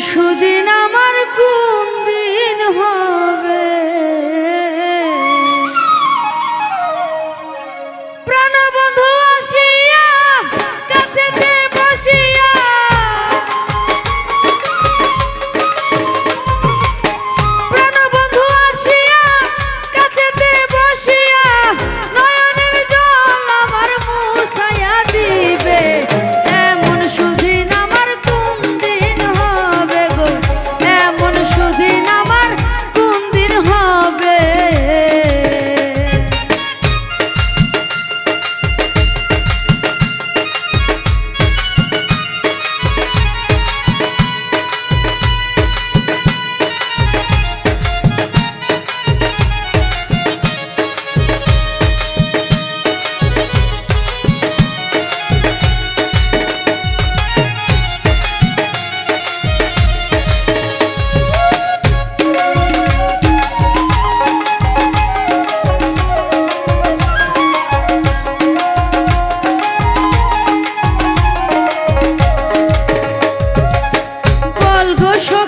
সুদিন আমার কোন দিন হয়?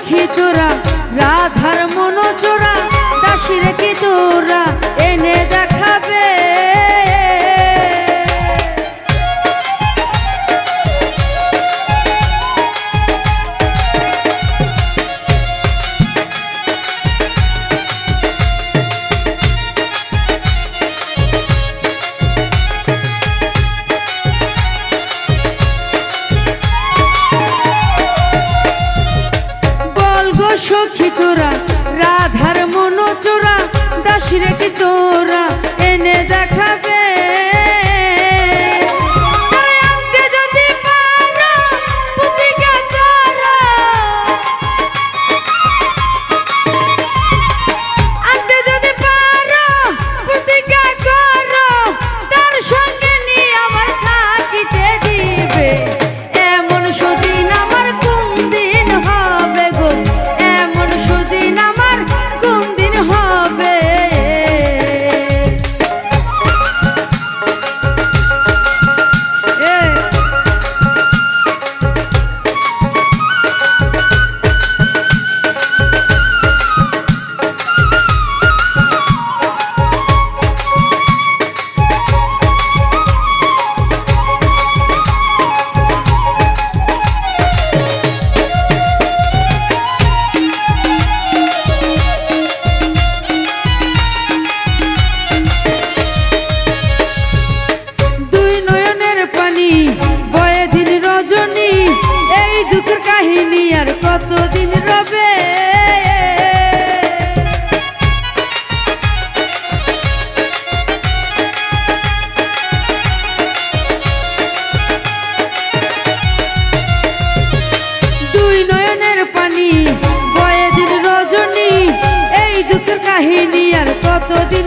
সখী তোরা রাধার আর কতদিন রবে? দুই নয়নের পানি দিন রজনী এই কাহিনী আর কতদিন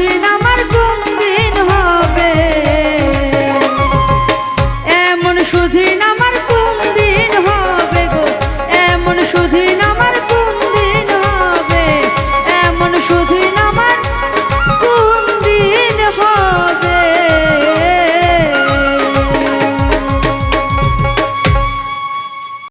Rina.